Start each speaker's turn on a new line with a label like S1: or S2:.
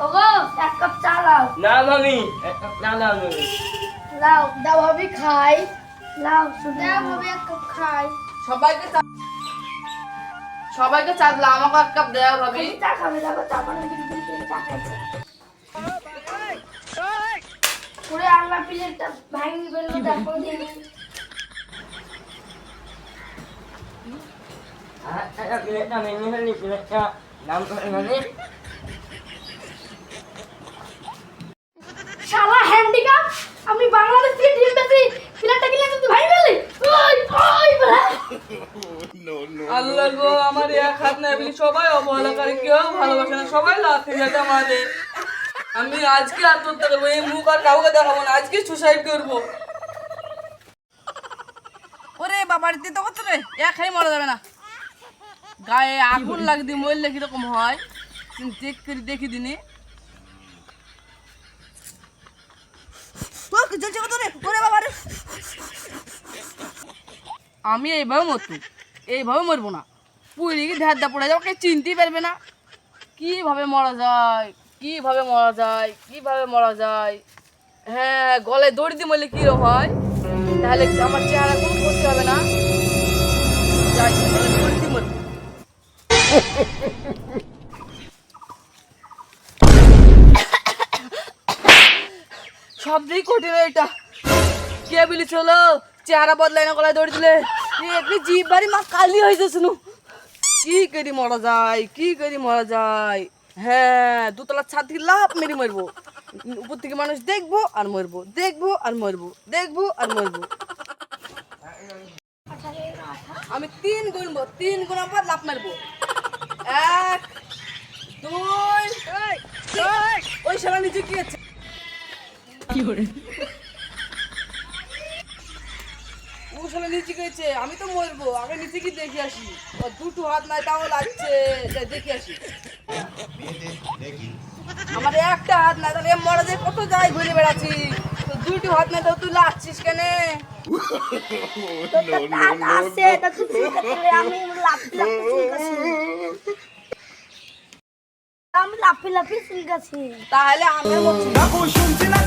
S1: ওগো এক কাপ চা
S2: না মামি না না মামি
S1: লাও দাও ভাবি খাই। লাও দাও ভাবি এক কাপ খাই।
S3: সবাইকে চা সবাইকে চা দিলাম আমাকে এক কাপ দেওয়া ভাবি।
S1: তুমি চা খাবে দেখো চা তুমি চা খাইছো পুরো আল্লাহ প্লেটটা ভাঙি ফেলল দেখো দিন
S2: ada pilih namanya nih pilihnya nama ini
S1: শালা হ্যান্ডিক্যাপ আমি বাংলাদেশ থেকে ডিম বেশি প্লেটটা কিনে তুমি ভাই ফেলি ওই ওই বলে
S3: আল্লাহ গো আমার এক হাত নাই বলি সবাই অবহেলা করে কেউ ভালোবাসে না সবাই লাথে যাতে আমাদের আমি আজকে আত্মহত্যা করব এই মুখ আর কাউকে দেখাবো না আজকে সুসাইড করব। ওরে বাবার দিতে কত রে? একাই মারা যাবে না। গায়ে আগুন লাগদি মরলে কীরকম হয়? তুমি চেক করে দেখি দিনে। জ্বলছে কত রে ওরে বাবা রে আমি এইভাবে মরতু এইভাবে মরবো না। পুরি কি ধ্যার দা পড়ে যাব কে চিনতেই পারবে না। কীভাবে মরা যায়, কীভাবে মরা যায়, কীভাবে মরা যায়। হ্যাঁ গলায় দড়ি দিয়ে মরলে কীরকম হয়? তাহলে আমার চেহারা কোনো ক্ষতি হবে না। যাই দড়ি দিয়ে মরবো। সব দিক কঠিন এটা। কে বলি চলো চেহারা বদলাই না, গলায় দৌড় দিলে। একটি জিভ বাড়ি মা কালি হয়েছে শুনু কি করি মরা যায়, কি করি মরা যায়। হ্যাঁ দুতলা ছাদ থেকে লাভ মেরে মরবো। উপর থেকে মানুষ দেখব আর মরবো, দেখব আর মরবো, দেখব আর মরবো। আমি তিন গুনবো তিন গুণার পর লাভ মারবো। এক, দুই ওই সারা নিচে কি আছে ও শালা নিচে গেছে আমি তো মরবো আগে নিচে কি দেখে আসি। দুটো হাত নাই তাও লাগছে দেখে আসি। আমার একটা হাত নাই তাহলে মরা যায় কত যাই ঘুরে বেড়াচ্ছি। তো দুটো হাত নাই তাও তুই লাগছিস কেন?
S1: আছে আমি লাফ লাফ চুলকাছি আমি লাফি লাফি চুলকাছি
S3: তাহলে আমি বলছি
S4: শুনছি ডিভোর্স